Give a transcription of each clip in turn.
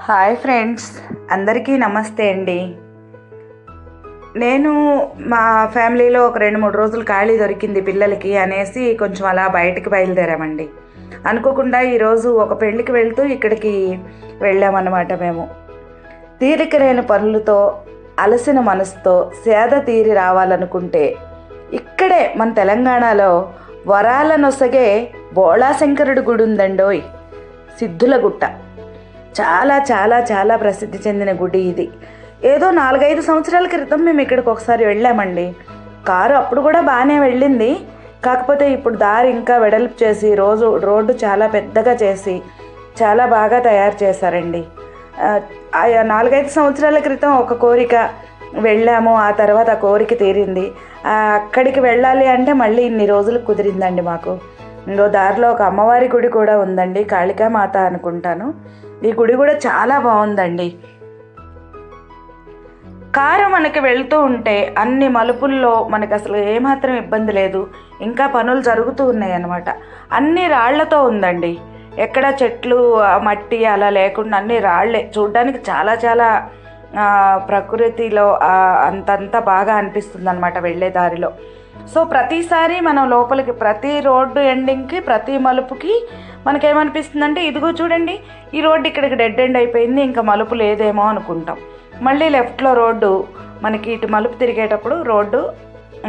Hi friends అందరికీ నమస్తే అండి. నేను మా ఫ్యామిలీలో ఒక రెండు మూడు రోజులు ఖాళీ దొరికింది పిల్లలకి అనేసి కొంచెం అలా బయటికి బయలుదేరామండి. అనుకోకుండా ఈరోజు ఒక పెళ్ళికి వెళ్తూ ఇక్కడికి వెళ్ళామన్నమాట మేము. తీరిక లేని పనులతో అలసిన మనసుతో సేద తీరి రావాలనుకుంటే ఇక్కడే మన తెలంగాణలో వరాల నొసగే బోళాశంకరుడి గుడి ఉందండోయ్ సిద్ధుల గుట్ట. చాలా చాలా చాలా ప్రసిద్ధి చెందిన గుడి ఇది. ఏదో నాలుగైదు సంవత్సరాల క్రితం మేము ఇక్కడికి ఒకసారి వెళ్ళామండి. కారు అప్పుడు కూడా బాగానే వెళ్ళింది. కాకపోతే ఇప్పుడు దారి ఇంకా వెడల్పు చేసి రోజు రోడ్డు చాలా పెద్దగా చేసి చాలా బాగా తయారు చేశారండి. ఆ, నాలుగైదు సంవత్సరాల క్రితం ఒక కోరిక వెళ్ళాము. ఆ తర్వాత ఆ కోరిక తీరింది. అక్కడికి వెళ్ళాలి అంటే మళ్ళీ ఇన్ని రోజులు కుదిరిందండి మాకు. ఇంకో దారిలో ఒక అమ్మవారి గుడి కూడా ఉందండి. కాళికామాత అనుకుంటాను. ఈ గుడి కూడా చాలా బాగుందండి. కారు మనకి వెళ్తూ ఉంటే అన్ని మలుపుల్లో మనకి అసలు ఏమాత్రం ఇబ్బంది లేదు. ఇంకా పనులు జరుగుతూ ఉన్నాయి అన్నమాట అన్ని రాళ్ళతో ఉందండి. ఎక్కడ చెట్లు మట్టి అలా లేకుండా అన్ని రాళ్ళే. చూడ్డానికి చాలా చాలా ప్రకృతిలో అంతంత బాగా అనిపిస్తుంది అనమాట వెళ్ళే దారిలో. సో ప్రతిసారి మనం లోపలికి ప్రతి రోడ్డు ఎండింగ్కి ప్రతి మలుపుకి మనకేమనిపిస్తుందంటే ఇదిగో చూడండి ఈ రోడ్డు ఇక్కడికి డెడ్ ఎండ్ అయిపోయింది ఇంకా మలుపు లేదేమో అనుకుంటాం. మళ్ళీ లెఫ్ట్లో రోడ్డు మనకి ఇటు మలుపు తిరిగేటప్పుడు రోడ్డు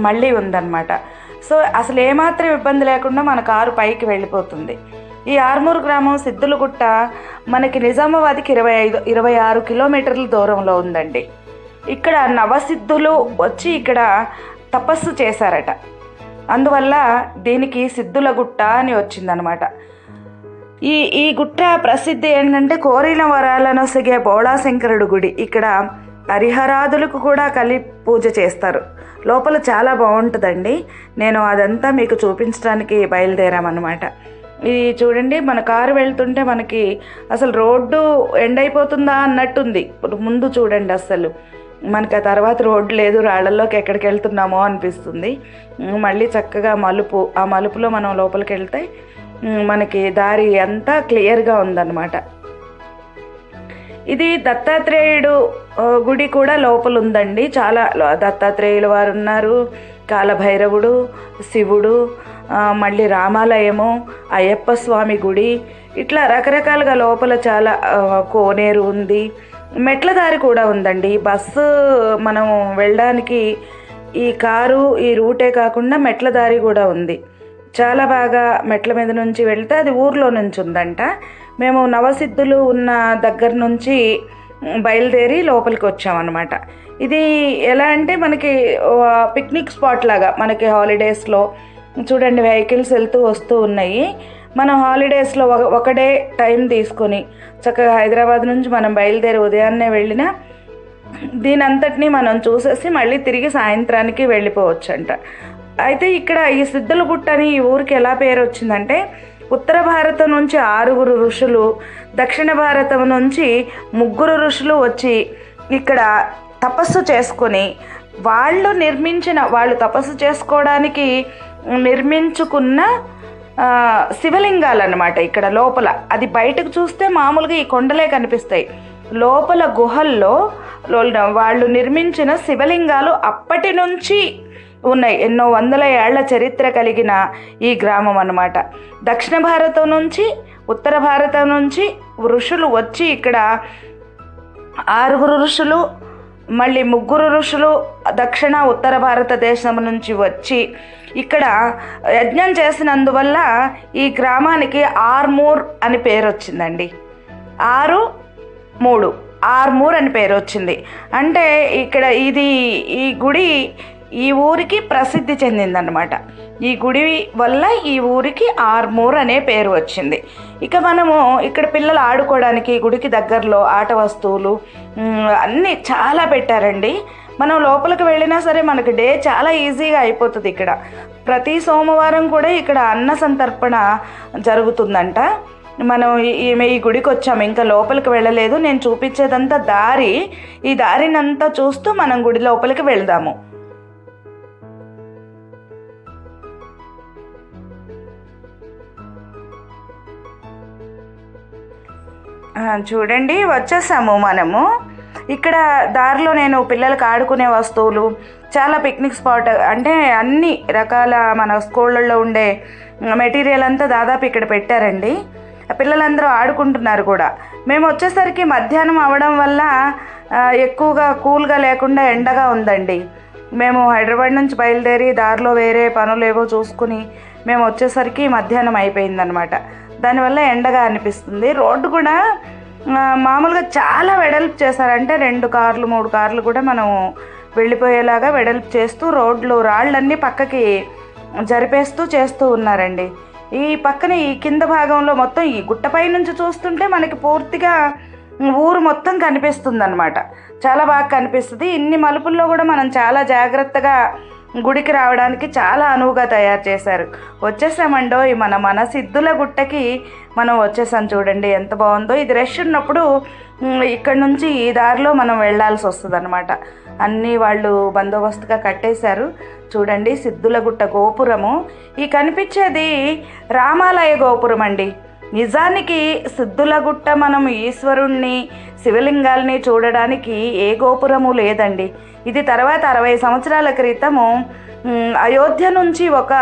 మళ్ళీ ఉందన్నమాట. సో అసలు ఏమాత్రం ఇబ్బంది లేకుండా మన కారు పైకి వెళ్ళిపోతుంది. ఈ ఆర్మూరు గ్రామం సిద్ధులగుట్ట మనకి నిజామాబాద్కి ఇరవై ఐదు ఇరవై ఆరు కిలోమీటర్ల దూరంలో ఉందండి. ఇక్కడ నవసిద్ధులు వచ్చి ఇక్కడ తపస్సు చేశారట. అందువల్ల దీనికి సిద్ధులగుట్ట అని వచ్చిందనమాట ఈ ఈ గుట్ట ప్రసిద్ధి ఏంటంటే కోరిన వరాలను సగే బోళాశంకరుడు గుడి. ఇక్కడ హరిహరాదులకు కూడా కలి పూజ చేస్తారు. లోపల చాలా బాగుంటుందండి. నేను అదంతా మీకు చూపించడానికి బయలుదేరామన్నమాట. ఇది చూడండి మన కారు వెళ్తుంటే మనకి అసలు రోడ్డు ఎండ్ అయిపోతుందా అన్నట్టుంది. ముందు చూడండి అసలు మనకి ఆ తర్వాత రోడ్డు లేదు రాళ్ళలోకి ఎక్కడికి వెళ్తున్నామో అనిపిస్తుంది. మళ్ళీ చక్కగా మలుపు ఆ మలుపులో మనం లోపలికి వెళ్తే మనకి దారి అంతా క్లియర్గా ఉందన్నమాట. ఇది దత్తాత్రేయుడు గుడి కూడా లోపల ఉందండి. చాలా దత్తాత్రేయుల వారు ఉన్నారు కాలభైరవుడు శివుడు మళ్ళీ రామాలయము అయ్యప్ప స్వామి గుడి. ఇట్లా రకరకాలుగా లోపల చాలా కోనేరు ఉంది. మెట్ల దారి కూడా ఉందండి. బస్సు మనం వెళ్ళడానికి ఈ కారు ఈ రూటే కాకుండా మెట్ల దారి కూడా ఉంది. చాలా బాగా మెట్ల మీద నుంచి వెళ్తే అది ఊర్లో నుంచి ఉందంట. మేము నవసిద్ధులు ఉన్న దగ్గర నుంచి బయలుదేరి లోపలికి వచ్చామన్నమాట. ఇది ఎలా అంటే మనకి పిక్నిక్ స్పాట్ లాగా మనకి హాలిడేస్లో చూడండి వెహికల్స్ వెళ్తూ వస్తూ ఉన్నాయి. మనం హాలిడేస్లో ఒక ఒకడే టైం తీసుకొని చక్కగా హైదరాబాద్ నుంచి మనం బయలుదేరి ఉదయాన్నే వెళ్ళినా దీనంతటిని మనం చూసేసి మళ్ళీ తిరిగి సాయంత్రానికి వెళ్ళిపోవచ్చంట. అయితే ఇక్కడ ఈ సిద్ధుల గుట్ట అని ఈ ఊరికి ఎలా పేరు వచ్చిందంటే ఉత్తర భారతం నుంచి ఆరుగురు ఋషులు దక్షిణ భారతం నుంచి ముగ్గురు ఋషులు వచ్చి ఇక్కడ తపస్సు చేసుకొని వాళ్ళు నిర్మించిన వాళ్ళు తపస్సు చేసుకోవడానికి నిర్మించుకున్న శివలింగాలు అనమాట ఇక్కడ లోపల. అది బయటకు చూస్తే మామూలుగా ఈ కొండలే కనిపిస్తాయి. లోపల గుహల్లో వాళ్ళు నిర్మించిన శివలింగాలు అప్పటి నుంచి ఉన్నాయి. ఎన్నో వందల ఏళ్ళ చరిత్ర కలిగిన ఈ గ్రామం అన్నమాట. దక్షిణ భారతం నుంచి ఉత్తర భారతం నుంచి ఋషులు వచ్చి ఇక్కడ ఆరుగురు ఋషులు మళ్ళీ ముగ్గురు ఋషులు దక్షిణ ఉత్తర భారతదేశం నుంచి వచ్చి ఇక్కడ యజ్ఞం చేసినందువల్ల ఈ గ్రామానికి ఆర్మూర్ అని పేరు వచ్చిందండి. ఆరు మూడు ఆర్మూర్ అని పేరు వచ్చింది. అంటే ఇక్కడ ఇది ఈ గుడి ఈ ఊరికి ప్రసిద్ధి చెందిందనమాట ఈ గుడి వల్ల ఈ ఊరికి ఆర్మూర్ అనే పేరు వచ్చింది. ఇక మనము ఇక్కడ పిల్లలు ఆడుకోవడానికి గుడికి దగ్గరలో ఆట వస్తువులు అన్నీ చాలా పెట్టారండి. మనం లోపలికి వెళ్ళినా సరే మనకి డే చాలా ఈజీగా అయిపోతుంది ఇక్కడ. ప్రతి సోమవారం కూడా ఇక్కడ అన్న సంతర్పణ జరుగుతుందంట. మనం ఈ- ఈ గుడికి వచ్చాము. ఇంకా లోపలికి వెళ్ళలేదు. నేను చూపించేదంతా దారి ఈ దారినంతా చూస్తూ మనం గుడి లోపలికి వెళ్దాము. చూడండి వచ్చేసాము మనము. ఇక్కడ దారిలో నేను పిల్లలకు ఆడుకునే వస్తువులు చాలా పిక్నిక్ స్పాట్ అంటే అన్ని రకాల మన స్కూళ్ళల్లో ఉండే మెటీరియల్ అంతా దాదాపు ఇక్కడ పెట్టారండి. పిల్లలందరూ ఆడుకుంటున్నారు కూడా. మేము వచ్చేసరికి మధ్యాహ్నం అవడం వల్ల ఎక్కువగా కూల్గా లేకుండా ఎండగా ఉందండి. మేము హైదరాబాద్ నుంచి బయలుదేరి దారిలో వేరే పనులు ఏవో చూసుకుని మేము వచ్చేసరికి మధ్యాహ్నం అయిపోయిందనమాట దానివల్ల ఎండగా అనిపిస్తుంది. రోడ్డు కూడా మామూలుగా చాలా వెడల్పు చేశారంటే రెండు కార్లు మూడు కార్లు కూడా మనం వెళ్ళిపోయేలాగా వెడల్పు చేస్తూ రోడ్లు రాళ్ళన్నీ పక్కకి జరిపేస్తూ చేస్తూ ఉన్నారండి. ఈ పక్కన ఈ కింద భాగంలో మొత్తం ఈ గుట్టపై నుంచి చూస్తుంటే మనకి పూర్తిగా ఊరు మొత్తం కనిపిస్తుంది అనమాట చాలా బాగా కనిపిస్తుంది. ఇన్ని మలుపుల్లో కూడా మనం చాలా జాగ్రత్తగా గుడికి రావడానికి చాలా అనువుగా తయారు చేశారు. వచ్చేసామండో ఈ మన మన సిద్ధుల గుట్టకి మనం వచ్చేసాం చూడండి ఎంత బాగుందో. ఇది రష్ ఉన్నప్పుడు ఇక్కడ నుంచి ఈ దారిలో మనం వెళ్ళాల్సి వస్తుంది అనమాట అన్నీ వాళ్ళు బందోబస్తుగా కట్టేశారు. చూడండి సిద్ధుల గుట్ట గోపురము. ఈ కనిపించేది రామాలయ గోపురం అండి నిజానికి సిద్ధుల గుట్ట మనం ఈశ్వరుణ్ణి శివలింగాల్ని చూడడానికి ఏ గోపురము లేదండి. ఇది తర్వాత అరవై సంవత్సరాల క్రితము అయోధ్య నుంచి ఒక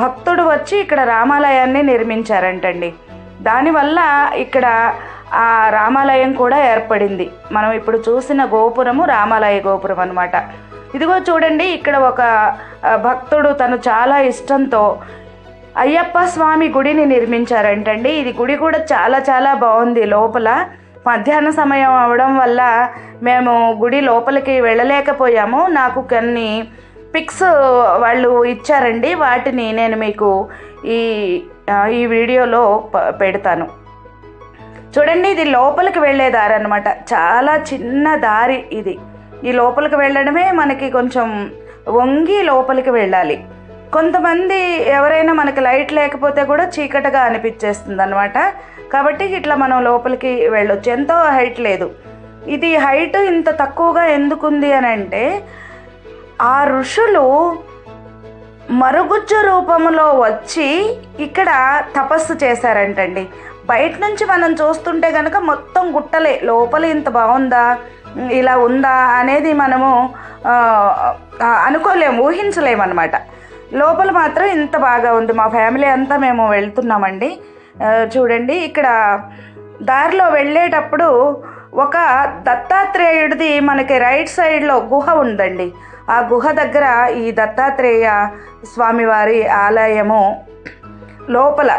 భక్తుడు వచ్చి ఇక్కడ రామాలయాన్ని నిర్మించారంటండి. దానివల్ల ఇక్కడ ఆ రామాలయం కూడా ఏర్పడింది. మనం ఇప్పుడు చూసిన గోపురము రామాలయ గోపురం అనమాట ఇదిగో చూడండి ఇక్కడ ఒక భక్తుడు తను చాలా ఇష్టంతో అయ్యప్ప స్వామి గుడిని నిర్మించారంటండి. ఇది గుడి కూడా చాలా చాలా బాగుంది లోపల. మధ్యాహ్న సమయం అవడం వల్ల మేము గుడి లోపలికి వెళ్ళలేకపోయాము. నాకు కొన్ని పిక్స్ వాళ్ళు ఇచ్చారండి. వాటిని నేను మీకు ఈ ఈ వీడియోలో పెడతాను. చూడండి ఇది లోపలికి వెళ్ళే దారి అనమాట చాలా చిన్న దారి ఇది. ఈ లోపలికి వెళ్ళడమే మనకి కొంచెం వంగి లోపలికి వెళ్ళాలి. కొంతమంది ఎవరైనా మనకి లైట్ లేకపోతే కూడా చీకటిగా అనిపించేస్తుంది అనమాట కాబట్టి ఇట్లా మనం లోపలికి వెళ్ళొచ్చు. ఎంతో హైట్ లేదు. ఇది హైట్ ఇంత తక్కువగా ఎందుకుంది అని అంటే ఆ ఋషులు మరుగుజ్జు రూపంలో వచ్చి ఇక్కడ తపస్సు చేశారంటండి. బయట నుంచి మనం చూస్తుంటే కనుక మొత్తం గుట్టలే. లోపల ఇంత బాగుందా? ఇలా ఉందా? అనేది మనము అనుకోలేము ఊహించలేము అనుకోలేము ఊహించలేమన్నమాట. లోపల మాత్రం ఇంత బాగా ఉంది. మా ఫ్యామిలీ అంతా మేము వెళ్తున్నామండి. చూడండి ఇక్కడ దారిలో వెళ్ళేటప్పుడు ఒక దత్తాత్రేయుడిది మనకి రైట్ సైడ్లో గుహ ఉందండి. ఆ గుహ దగ్గర ఈ దత్తాత్రేయ స్వామివారి ఆలయము లోపల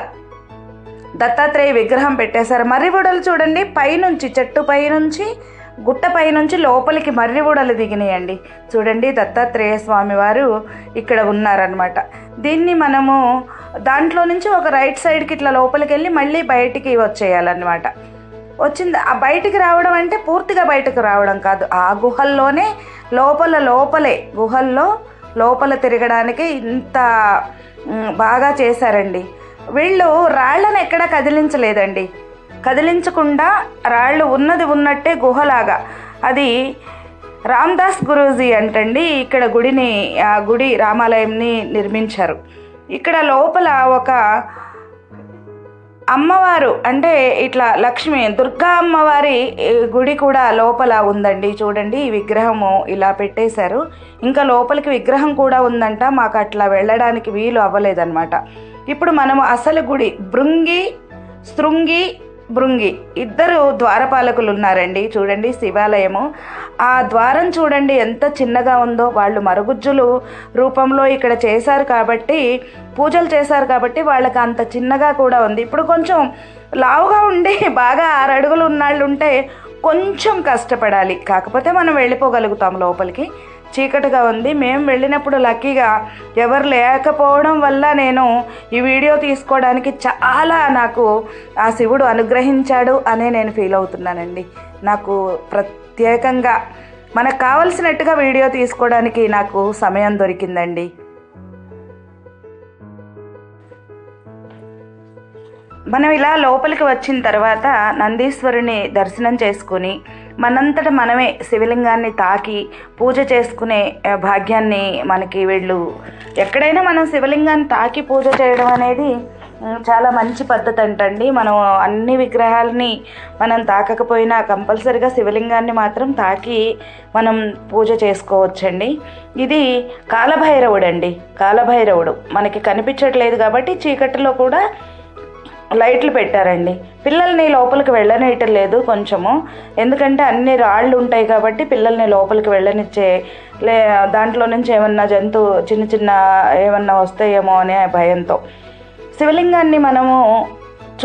దత్తాత్రేయ విగ్రహం పెట్టేశారు. మర్రిబుడలు చూడండి పైనుంచి చెట్టు పైనుంచి గుట్టపై నుంచి లోపలికి మర్రిబుడలు దిగినాయండి. చూడండి దత్తాత్రేయ స్వామి వారు ఇక్కడ ఉన్నారనమాట దీన్ని మనము దాంట్లో నుంచి ఒక రైట్ సైడ్కి ఇట్లా లోపలికి వెళ్ళి మళ్ళీ బయటికి వచ్చేయాలన్నమాట. వచ్చింది ఆ బయటికి రావడం అంటే పూర్తిగా బయటకు రావడం కాదు. ఆ గుహల్లోనే లోపల లోపలే గుహల్లో లోపల తిరగడానికి ఇంత బాగా చేశారండి. వీళ్ళు రాళ్ళను ఎక్కడా కదిలించలేదండి. కదిలించకుండా రాళ్ళు ఉన్నది ఉన్నట్టే గుహలాగా. అది రామ్దాస్ గురూజీ అంటండి ఇక్కడ గుడిని ఆ గుడి రామాలయంని నిర్మించారు. ఇక్కడ లోపల ఒక అమ్మవారు అంటే ఇట్లా లక్ష్మి దుర్గా అమ్మవారి గుడి కూడా లోపల ఉందండి. చూడండి ఈ విగ్రహము ఇలా పెట్టేశారు. ఇంకా లోపలికి విగ్రహం కూడా ఉందంట మాకు అట్లా వెళ్ళడానికి వీలు అవ్వలేదన్నమాట. ఇప్పుడు మనము అసలు గుడి భృంగి శృంగి భృంగి ఇద్దరు ద్వారపాలకులు ఉన్నారండి చూడండి శివాలయము. ఆ ద్వారం చూడండి ఎంత చిన్నగా ఉందో. వాళ్ళు మరుగుజ్జులు రూపంలో ఇక్కడ చేశారు కాబట్టి పూజలు చేశారు కాబట్టి వాళ్ళకి అంత చిన్నగా కూడా ఉంది. ఇప్పుడు కొంచెం లావుగా ఉండి బాగా ఆరు అడుగులు ఉన్నాళ్ళు ఉంటే కొంచెం కష్టపడాలి. కాకపోతే మనం వెళ్ళిపోగలుగుతాం లోపలికి. చీకటిగా ఉంది. మేము వెళ్ళినప్పుడు లక్కీగా ఎవరు లేకపోవడం వల్ల నేను ఈ వీడియో తీసుకోవడానికి చాలా నాకు ఆ శివుడు అనుగ్రహించాడు అనే నేను ఫీల్ అవుతున్నానండి. నాకు ప్రత్యేకంగా మనకు కావలసినట్టుగా వీడియో తీసుకోవడానికి నాకు సమయం దొరికిందండి. మనం ఇలా లోపలికి వచ్చిన తర్వాత నందీశ్వరుని దర్శనం చేసుకుని మనంతట మనమే శివలింగాన్ని తాకి పూజ చేసుకునే భాగ్యాన్ని మనకి వీళ్ళు. ఎక్కడైనా మనం శివలింగాన్ని తాకి పూజ చేయడం అనేది చాలా మంచి పద్ధతి అంటండి మనం అన్ని విగ్రహాలని మనం తాకకపోయినా కంపల్సరిగా శివలింగాన్ని మాత్రం తాకి మనం పూజ చేసుకోవచ్చండి. ఇది కాలభైరవుడు అండి కాలభైరవుడు. మనకి కనిపించట్లేదు కాబట్టి చీకటిలో కూడా లైట్లు పెట్టారండి. పిల్లల్ని లోపలికి వెళ్ళనీయటం లేదు కొంచెము. ఎందుకంటే అన్ని రాళ్ళు ఉంటాయి కాబట్టి పిల్లల్ని లోపలికి వెళ్ళనిచ్చే లే దాంట్లో నుంచి ఏమన్నా జంతువు చిన్న చిన్న ఏమన్నా వస్తాయేమో అనే భయంతో. శివలింగాన్ని మనము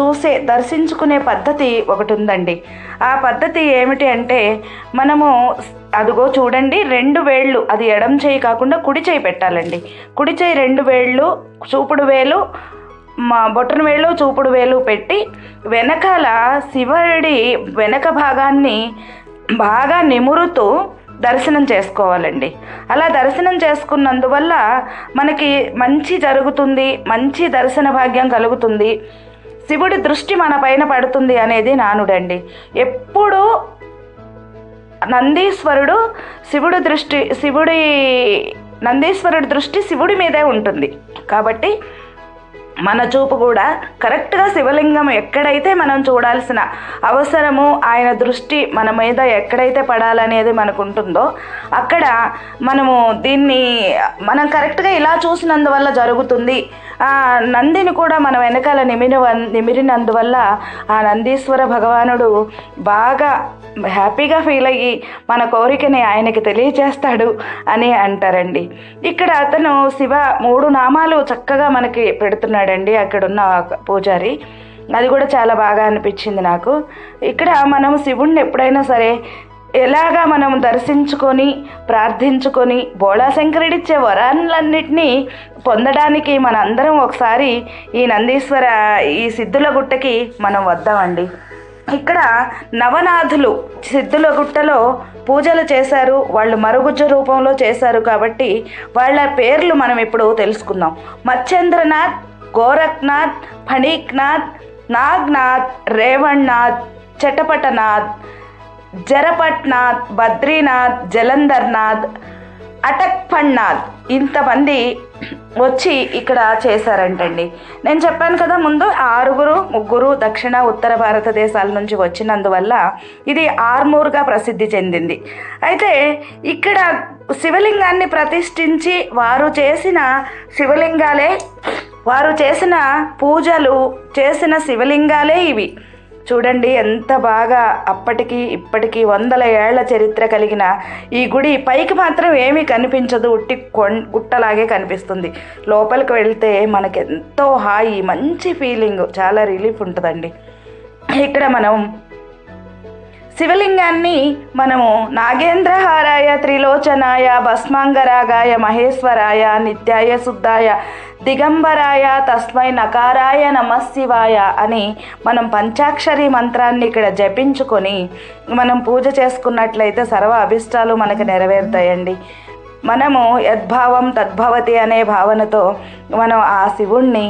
చూసే దర్శించుకునే పద్ధతి ఒకటి ఉందండి. ఆ పద్ధతి ఏమిటి అంటే మనము అదిగో చూడండి రెండు వేళ్ళు అది ఎడం చేయి కాకుండా కుడి చేయి పెట్టాలండి. కుడి చేయి రెండు వేళ్ళు చూపుడు వేలు మా బొట్టన వేలు చూపుడు వేలు పెట్టి వెనకాల శివుడి వెనక భాగాన్ని బాగా నిమురుతూ దర్శనం చేసుకోవాలండి. అలా దర్శనం చేసుకున్నందువల్ల మనకి మంచి జరుగుతుంది మంచి దర్శన భాగ్యం కలుగుతుంది. శివుడి దృష్టి మన పైన పడుతుంది అనేది నానుడండి. ఎప్పుడూ నందీశ్వరుడు శివుడి దృష్టి శివుడి నందీశ్వరుడి దృష్టి శివుడి మీదే ఉంటుంది. కాబట్టి మన చూపు కూడా కరెక్ట్గా శివలింగం ఎక్కడైతే మనం చూడాల్సిన అవసరము ఆయన దృష్టి మన మీద ఎక్కడైతే పడాలనేది మనకు ఉంటుందో అక్కడ మనము దీన్ని మనం కరెక్ట్గా ఇలా చూసినందువల్ల జరుగుతుంది. ఆ నందిని కూడా మనం వెనకాల నిమిరి నిమిరినందువల్ల ఆ నందీశ్వర భగవానుడు బాగా హ్యాపీగా ఫీల్ అయ్యి మన కోరికని ఆయనకి తెలియజేస్తాడు అని అంటారండి. ఇక్కడ అతను శివ మూడు నామాలు చక్కగా మనకి పెడుతున్నాడండి అక్కడున్న పూజారి. అది కూడా చాలా బాగా అనిపించింది నాకు. ఇక్కడ మనం శివుణ్ణి ఎప్పుడైనా సరే ఎలాగా మనం దర్శించుకొని ప్రార్థించుకొని బోళాశంకరుడిచ్చే వరాలన్నింటినీ పొందడానికి మనందరం ఒకసారి ఈ నందీశ్వర ఈ సిద్ధుల గుట్టకి మనం వద్దామండి. ఇక్కడ నవనాథులు సిద్ధుల గుట్టలో పూజలు చేశారు. వాళ్ళు మరుగుజ్జ రూపంలో చేశారు కాబట్టి వాళ్ళ పేర్లు మనం ఇప్పుడు తెలుసుకుందాం. మత్స్యేంద్రనాథ్ గోరఖ్నాథ్ ఫణీక్నాథ్ నాగ్నాథ్ రేవణ్నాథ్ చటపటనాథ్ జరపట్నాథ్ బద్రీనాథ్ జలంధర్నాథ్ అటక్ పన్నాల్ ఇంతమంది వచ్చి ఇక్కడ చేశారంటండి. నేను చెప్పాను కదా ముందు ఆరుగురు ముగ్గురు దక్షిణ ఉత్తర భారతదేశాల నుంచి వచ్చినందువల్ల ఇది ఆర్మూర్గా ప్రసిద్ధి చెందింది. అయితే ఇక్కడ శివలింగాన్ని ప్రతిష్ఠించి వారు చేసిన శివలింగాలే వారు చేసిన పూజలు చేసిన శివలింగాలే ఇవి. చూడండి ఎంత బాగా అప్పటికి ఇప్పటికి వందల ఏళ్ళ చరిత్ర కలిగిన ఈ గుడి పైకి మాత్రం ఏమీ కనిపించదు. ఉట్టి కొం గుట్టలాగే కనిపిస్తుంది. లోపలికి వెళ్తే మనకి ఎంతో హాయి మంచి ఫీలింగ్. చాలా రిలీఫ్ ఉంటుందండి. ఇక్కడ మనం శివలింగాన్ని మనము నాగేంద్రహారాయ త్రిలోచనాయ భస్మాంగరాగాయ మహేశ్వరాయ నిత్యాయ శుద్ధాయ దిగంబరాయ తస్మై నకారాయ నమశివాయ అని మనం పంచాక్షరి మంత్రాన్ని ఇక్కడ జపించుకొని మనం పూజ చేసుకున్నట్లయితే సర్వ అభిష్టాలు మనకు నెరవేరుతాయండి. మనము యద్భావం తద్భవతి అనే భావనతో మనం ఆ శివుణ్ణి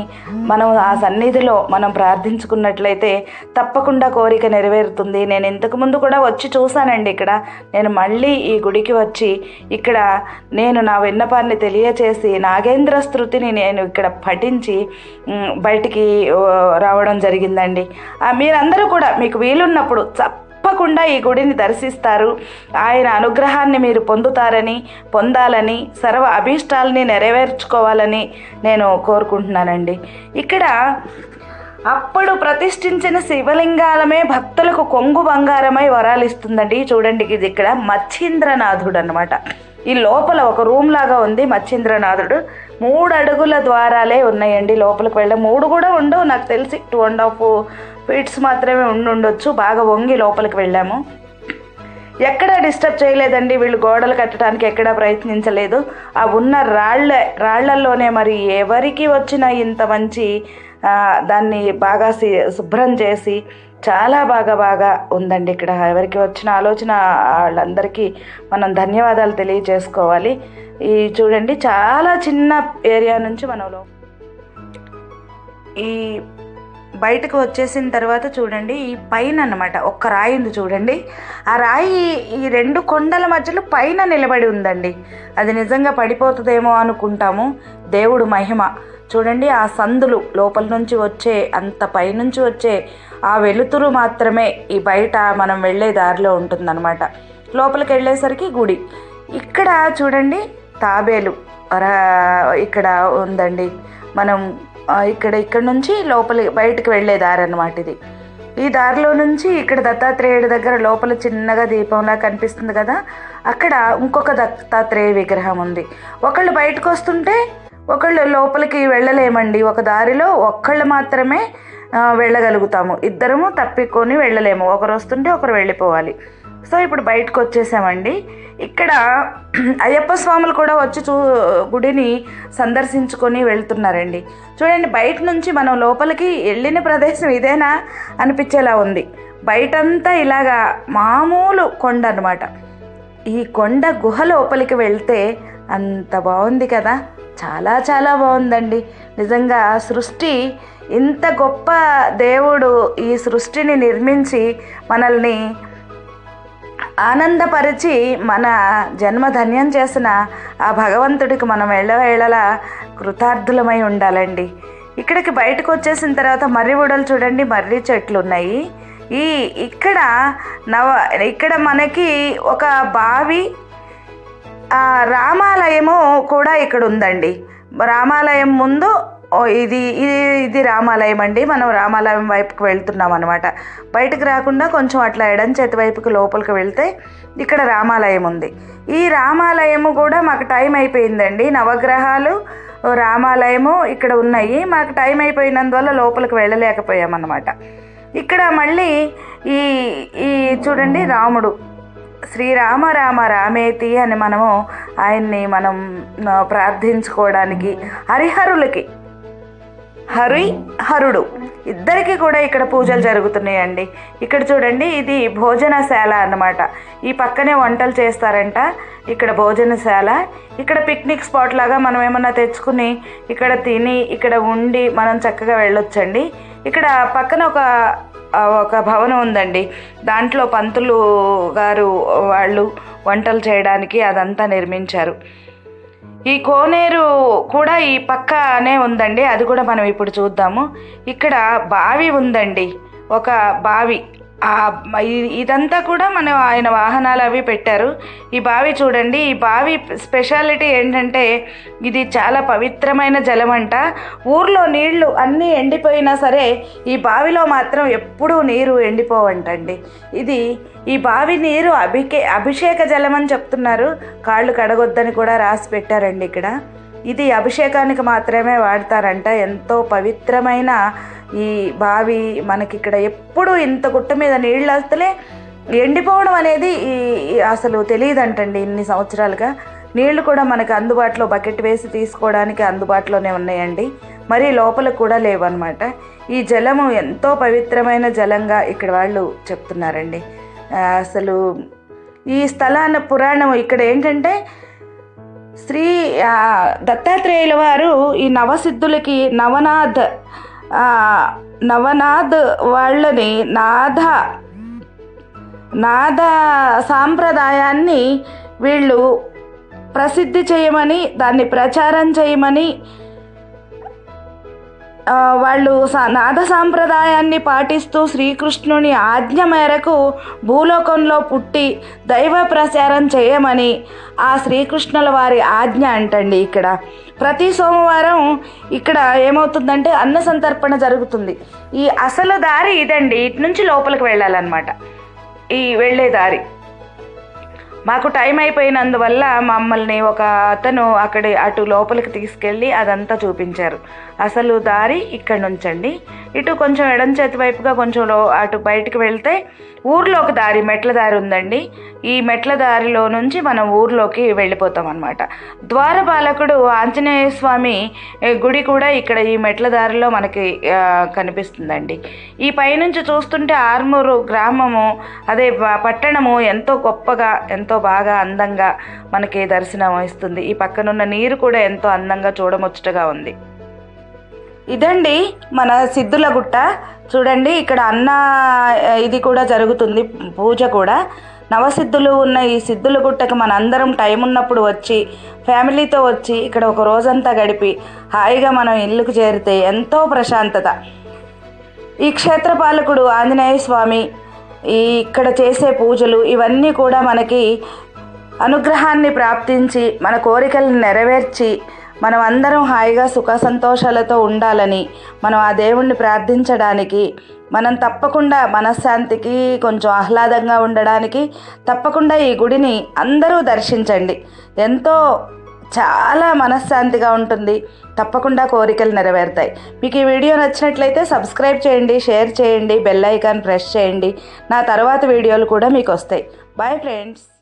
మనం ఆ సన్నిధిలో మనం ప్రార్థించుకున్నట్లయితే తప్పకుండా కోరిక నెరవేరుతుంది. నేను ఇంతకుముందు కూడా వచ్చి చూశానండి ఇక్కడ. నేను మళ్ళీ ఈ గుడికి వచ్చి ఇక్కడ నేను నా విన్నపాన్ని తెలియచేసి నాగేంద్ర స్థృతిని నేను ఇక్కడ పఠించి బయటికి రావడం జరిగిందండి. మీరందరూ కూడా మీకు వీలున్నప్పుడు తప్పకుండా ఈ గుడిని దర్శిస్తారు. ఆయన అనుగ్రహాన్ని మీరు పొందుతారని పొందాలని సర్వ అభీష్టాలని నెరవేర్చుకోవాలని నేను కోరుకుంటున్నానండి. ఇక్కడ అప్పుడు ప్రతిష్ఠించిన శివలింగాలమే భక్తులకు కొంగు బంగారమై వరాలు ఇస్తుందండి చూడండి ఇది ఇక్కడ మచ్చింద్రనాథుడు అనమాట ఈ లోపల ఒక రూమ్ లాగా ఉంది మచ్చింద్రనాథుడు. మూడు అడుగుల ద్వారాలే ఉన్నాయండి లోపలికి వెళ్ళే మూడు కూడా ఉండవు నాకు తెలిసి. టూ అండ్ హాఫ్ ఫీట్స్ మాత్రమే ఉండుండొచ్చు బాగా వంగి లోపలికి వెళ్ళాము. ఎక్కడా డిస్టర్బ్ చేయలేదండి. వీళ్ళు గోడలు కట్టడానికి ఎక్కడా ప్రయత్నించలేదు. ఆ ఉన్న రాళ్ళ రాళ్ళల్లోనే మరి ఎవరికి వచ్చిన ఇంత మంచి దాన్ని బాగా శుభ్రం చేసి చాలా బాగా బాగా ఉందండి ఇక్కడ. ఎవరికి వచ్చిన ఆలోచన వాళ్ళందరికీ మనం ధన్యవాదాలు తెలియజేసుకోవాలి. ఈ చూడండి చాలా చిన్న ఏరియా నుంచి మనం ఈ బయటకు వచ్చేసిన తర్వాత చూడండి ఈ పైన అన్నమాట ఒక్క రాయి ఉంది చూడండి. ఆ రాయి ఈ రెండు కొండల మధ్యలో పైన నిలబడి ఉందండి. అది నిజంగా పడిపోతుందేమో అనుకుంటాము. దేవుడు మహిమ. చూడండి ఆ సందులు లోపల నుంచి వచ్చే అంత పైనుంచి వచ్చే ఆ వెలుతురు మాత్రమే ఈ బయట మనం వెళ్ళే దారిలో ఉంటుందన్నమాట. లోపలికి వెళ్ళేసరికి గుడి. ఇక్కడ చూడండి తాబేలు. ఇక్కడ ఉందండి. మనం ఇక్కడ ఇక్కడ నుంచి లోపలి బయటకు వెళ్ళే దారి అనమాట ఇది. ఈ దారిలో నుంచి ఇక్కడ దత్తాత్రేయుడి దగ్గర లోపల చిన్నగా దీపంలా కనిపిస్తుంది కదా అక్కడ ఇంకొక దత్తాత్రేయ విగ్రహం ఉంది. ఒకళ్ళు బయటకు వస్తుంటే ఒకళ్ళు లోపలికి వెళ్ళలేమండి. ఒక దారిలో ఒక్కళ్ళు మాత్రమే వెళ్ళగలుగుతాము. ఇద్దరము తప్పికొని వెళ్ళలేము. ఒకరు వస్తుంటే ఒకరు వెళ్ళిపోవాలి. సో ఇప్పుడు బయటకు వచ్చేసామండి. ఇక్కడ అయ్యప్ప స్వాములు కూడా వచ్చి చూ గుడిని సందర్శించుకొని వెళ్తున్నారండి. చూడండి బయట నుంచి మనం లోపలికి వెళ్ళిన ప్రదేశం ఇదేనా అనిపించేలా ఉంది. బయటంతా ఇలాగా మామూలు కొండ అనమాట ఈ కొండ గుహ లోపలికి వెళ్తే అంత బాగుంది కదా. చాలా చాలా బాగుందండి. నిజంగా సృష్టి ఇంత గొప్ప దేవుడు ఈ సృష్టిని నిర్మించి మనల్ని ఆనందపరిచి మన జన్మ ధన్యం చేసిన ఆ భగవంతుడికి మనం ఎళ్ళవేళలా కృతార్థులమై ఉండాలండి. ఇక్కడికి బయటకు వచ్చేసిన తర్వాత మర్రి ఊడలు చూడండి మర్రి చెట్లు ఉన్నాయి ఈ ఇక్కడ నవ ఇక్కడ మనకి ఒక బావి రామాలయము కూడా ఇక్కడ ఉందండి రామాలయం ముందు ఓ, ఇది ఇది ఇది రామాలయం అండి. మనం రామాలయం వైపుకి వెళ్తున్నాం అనమాట బయటకు రాకుండా కొంచెం అట్లా ఎడం చేతి వైపుకి లోపలికి వెళ్తే ఇక్కడ రామాలయం ఉంది. ఈ రామాలయము కూడా మాకు టైం అయిపోయిందండి. నవగ్రహాలు రామాలయము ఇక్కడ ఉన్నాయి. మాకు టైం అయిపోయినందువల్ల లోపలికి వెళ్ళలేకపోయామన్నమాట. ఇక్కడ మళ్ళీ ఈ ఈ చూడండి రాముడు. శ్రీరామ రామ రామేతి అని మనము ఆయన్ని మనం ప్రార్థించుకోవడానికి హరిహరులకి. హరి హరుడు. ఇద్దరికి కూడా ఇక్కడ పూజలు జరుగుతున్నాయండి. ఇక్కడ చూడండి ఇది భోజనశాల అన్నమాట. ఈ పక్కనే వంటలు చేస్తారంట. ఇక్కడ భోజనశాల. ఇక్కడ పిక్నిక్ స్పాట్ లాగా మనం ఏమన్నా తెచ్చుకుని ఇక్కడ తిని ఇక్కడ ఉండి మనం చక్కగా వెళ్ళొచ్చండి. ఇక్కడ పక్కన ఒక ఒక భవనం ఉందండి. దాంట్లో పంతులు గారు వాళ్ళు వంటలు చేయడానికి అదంతా నిర్మించారు. ఈ కోనేరు కూడా ఈ పక్కనే ఉందండి. అది కూడా మనం ఇప్పుడు చూద్దాము. ఇక్కడ బావి ఉందండి. ఒక బావి. ఇదంతా కూడా మనం ఆయన వాహనాలు అవి పెట్టారు. ఈ బావి చూడండి ఈ బావి స్పెషాలిటీ ఏంటంటే ఇది చాలా పవిత్రమైన జలం అంట ఊర్లో నీళ్ళు అన్నీ ఎండిపోయినా సరే ఈ బావిలో మాత్రం ఎప్పుడూ నీరు ఎండిపోవంటండి. ఇది ఈ బావి నీరు అభికే అభిషేక జలం అని చెప్తున్నారు. కాళ్ళు కడగొద్దని కూడా రాసి పెట్టారండి ఇక్కడ. ఇది అభిషేకానికి మాత్రమే వాడతారంట. ఎంతో పవిత్రమైన ఈ బావి మనకి ఇక్కడ ఎప్పుడు ఇంత గుట్ట మీద నీళ్ళు వస్తలే ఎండిపోవడం అనేది ఈ అసలు తెలియదంటండి ఇన్ని సంవత్సరాలుగా. నీళ్ళు కూడా మనకు అందుబాటులో బకెట్ వేసి తీసుకోవడానికి అందుబాటులోనే ఉన్నాయండి. మరి లోపల కూడా లేవన్నమాట. ఈ జలము ఎంతో పవిత్రమైన జలంగా ఇక్కడ వాళ్ళు చెప్తున్నారండి. అసలు ఈ స్థలాన పురాణం ఇక్కడ ఏంటంటే శ్రీ దత్తాత్రేయుల వారు ఈ నవసిద్ధులకి నవనాథ్ నవనాథ్ వాళ్ళని నాథ నాద సాంప్రదాయాన్ని వీళ్ళు ప్రసిద్ధి చేయమని దాన్ని ప్రచారం చేయమని వాళ్ళు సా- సాంప్రదాయాన్ని పాటిస్తూ శ్రీకృష్ణుని ఆజ్ఞ మేరకు భూలోకంలో పుట్టి దైవ ప్రచారం చేయమని ఆ శ్రీకృష్ణుల వారి ఆజ్ఞ అంటండి ఇక్కడ. ప్రతి సోమవారం ఇక్కడ ఏమవుతుందంటే అన్న సంతర్పణ జరుగుతుంది. ఈ అసలు దారి ఇదండి. ఇటు నుంచి లోపలికి వెళ్ళాలన్నమాట. ఈ వెళ్ళే దారి. మాకు టైం అయిపోయినందువల్ల మమ్మల్ని ఒక అతను అక్కడ అటు లోపలికి తీసుకెళ్ళి అదంతా చూపించారు. అసలు దారి ఇక్కడ నుంచండి. ఇటు కొంచెం ఎడం చేతి వైపుగా కొంచెం అటు బయటికి వెళ్తే ఊర్లోకి దారి మెట్ల దారి ఉందండి. ఈ మెట్ల దారిలో నుంచి మనం ఊర్లోకి వెళ్ళిపోతాం అనమాట ద్వారపాలకుడు ఆంజనేయ స్వామి గుడి కూడా ఇక్కడ ఈ మెట్ల దారిలో మనకి కనిపిస్తుందండి. ఈ పైనుంచి చూస్తుంటే ఆర్మూరు గ్రామము అదే పట్టణము ఎంతో గొప్పగా ఎంతో బాగా అందంగా మనకి దర్శనం ఇస్తుంది ఈ పక్కనున్న నీరు కూడా ఎంతో అందంగా చూడముచ్చటగా ఉంది. ఇదండి మన సిద్ధుల గుట్ట. చూడండి ఇక్కడ అన్న ఇది కూడా జరుగుతుంది పూజ కూడా. నవసిద్ధులు ఉన్న ఈ సిద్ధుల గుట్టకు మనందరం టైం ఉన్నప్పుడు వచ్చి ఫ్యామిలీతో వచ్చి ఇక్కడ ఒక రోజంతా గడిపి హాయిగా మనం ఇల్లుకు చేరితే ఎంతో ప్రశాంతత. ఈ క్షేత్రపాలకుడు ఆంజనేయ స్వామి ఈ ఇక్కడ చేసే పూజలు ఇవన్నీ కూడా మనకి అనుగ్రహాన్ని ప్రాప్తించి మన కోరికలను నెరవేర్చి మనం అందరం హాయిగా సుఖ సంతోషాలతో ఉండాలని మనం ఆ దేవుణ్ణి ప్రార్థించడానికి మనం తప్పకుండా మనశ్శాంతికి కొంచెం ఆహ్లాదంగా ఉండడానికి తప్పకుండా ఈ గుడిని అందరూ దర్శించండి. ఎంతో చాలా మనశ్శాంతిగా ఉంటుంది. తప్పకుండా కోరికలు నెరవేరుతాయి. మీకు ఈ వీడియో నచ్చినట్లయితే సబ్స్క్రైబ్ చేయండి షేర్ చేయండి బెల్ ఐకాన్ ప్రెస్ చేయండి. నా తర్వాత వీడియోలు కూడా మీకు వస్తాయి. Bye friends.